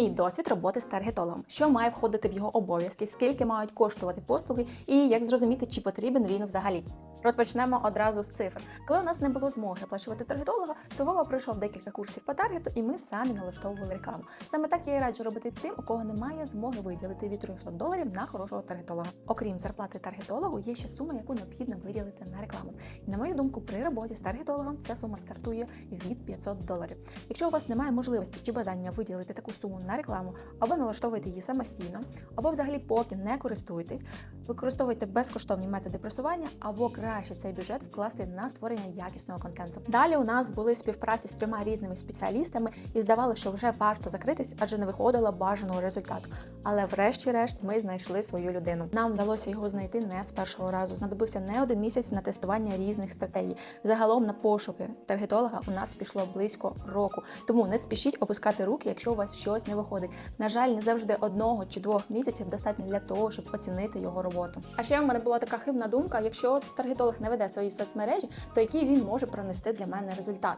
Мій досвід роботи з таргетологом, що має входити в його обов'язки, скільки мають коштувати послуги, і як зрозуміти, чи потрібен він взагалі. Розпочнемо одразу з цифр. Коли у нас не було змоги оплачувати таргетолога, то Вова пройшов декілька курсів по таргету, і ми самі налаштовували рекламу. Саме так я і раджу робити тим, у кого немає змоги виділити від 300 доларів на хорошого таргетолога. Окрім зарплати таргетологу, є ще сума, яку необхідно виділити на рекламу. І на мою думку, при роботі з таргетологом ця сума стартує від 500 доларів. Якщо у вас немає можливості чи бажання виділити таку суму на рекламу, або налаштовуйте її самостійно, або взагалі поки не користуєтесь, використовуйте безкоштовні методи просування, або краще цей бюджет вкласти на створення якісного контенту. Далі у нас були співпраці з трьома різними спеціалістами, і здавалося, що вже варто закритись, адже не виходило бажаного результату. Але врешті-решт ми знайшли свою людину. Нам вдалося його знайти не з першого разу. Знадобився не один місяць на тестування різних стратегій. Загалом на пошуки таргетолога у нас пішло близько року. Тому не спішіть опускати руки, якщо у вас щось не виходить. На жаль, не завжди одного чи двох місяців достатньо для того, щоб оцінити його роботу. А ще у мене була така хибна думка: якщо таргетолог не веде свої соцмережі, то який він може пронести для мене результат?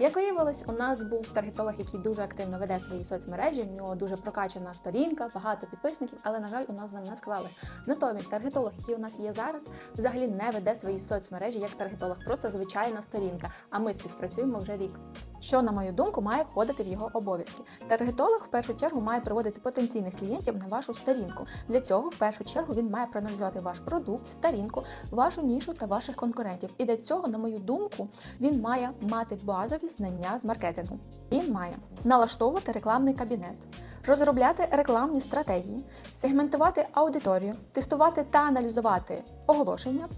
Як виявилось, у нас був таргетолог, який дуже активно веде свої соцмережі. В нього дуже прокачана сторінка, багато підписників, але на жаль, у нас з ним не склалось. Натомість таргетолог, який у нас є зараз, взагалі не веде свої соцмережі як таргетолог, просто звичайна сторінка. А ми співпрацюємо вже рік. Що, на мою думку, має входити в його обов'язки. Таргетолог в першу чергу має приводити потенційних клієнтів на вашу сторінку. Для цього в першу чергу він має проаналізувати ваш продукт, сторінку, вашу нішу та ваших конкурентів. І для цього, на мою думку, він має мати базові знання з маркетингу. Він має налаштовувати рекламний кабінет, розробляти рекламні стратегії, сегментувати аудиторію, тестувати та аналізувати оголошення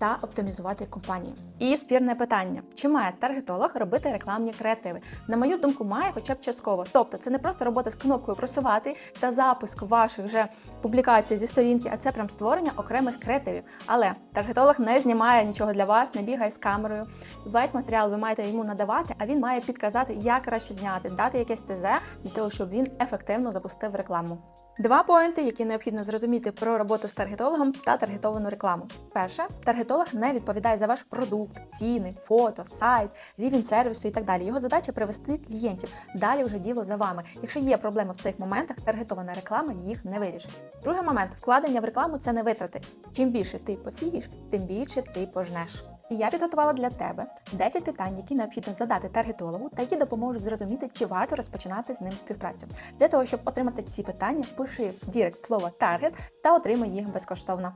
та оптимізувати компанію. І спірне питання: чи має таргетолог робити рекламні креативи? На мою думку, має хоча б частково. Тобто, це не просто робота з кнопкою просувати та запуск ваших же публікацій зі сторінки, а це прям створення окремих креативів. Але таргетолог не знімає нічого для вас, не бігає з камерою. Весь матеріал ви маєте йому надавати, а він має підказати, як краще зняти, дати якесь ТЗ для того, щоб він ефективно запустив рекламу. Два поінти, які необхідно зрозуміти про роботу з таргетологом та таргетовану рекламу. Перше, таргетолог не відповідає за ваш продукт, ціни, фото, сайт, рівень сервісу і так далі. Його задача привести клієнтів. Далі вже діло за вами. Якщо є проблеми в цих моментах, таргетована реклама їх не вирішить. Другий момент вкладення в рекламу це не витрати. Чим більше ти посієш, тим більше ти пожнеш. І я підготувала для тебе 10 питань, які необхідно задати таргетологу, та які допоможуть зрозуміти, чи варто розпочинати з ним співпрацю. Для того, щоб отримати ці питання, пиши в Дірект слово таргет та отримай їх безкоштовно.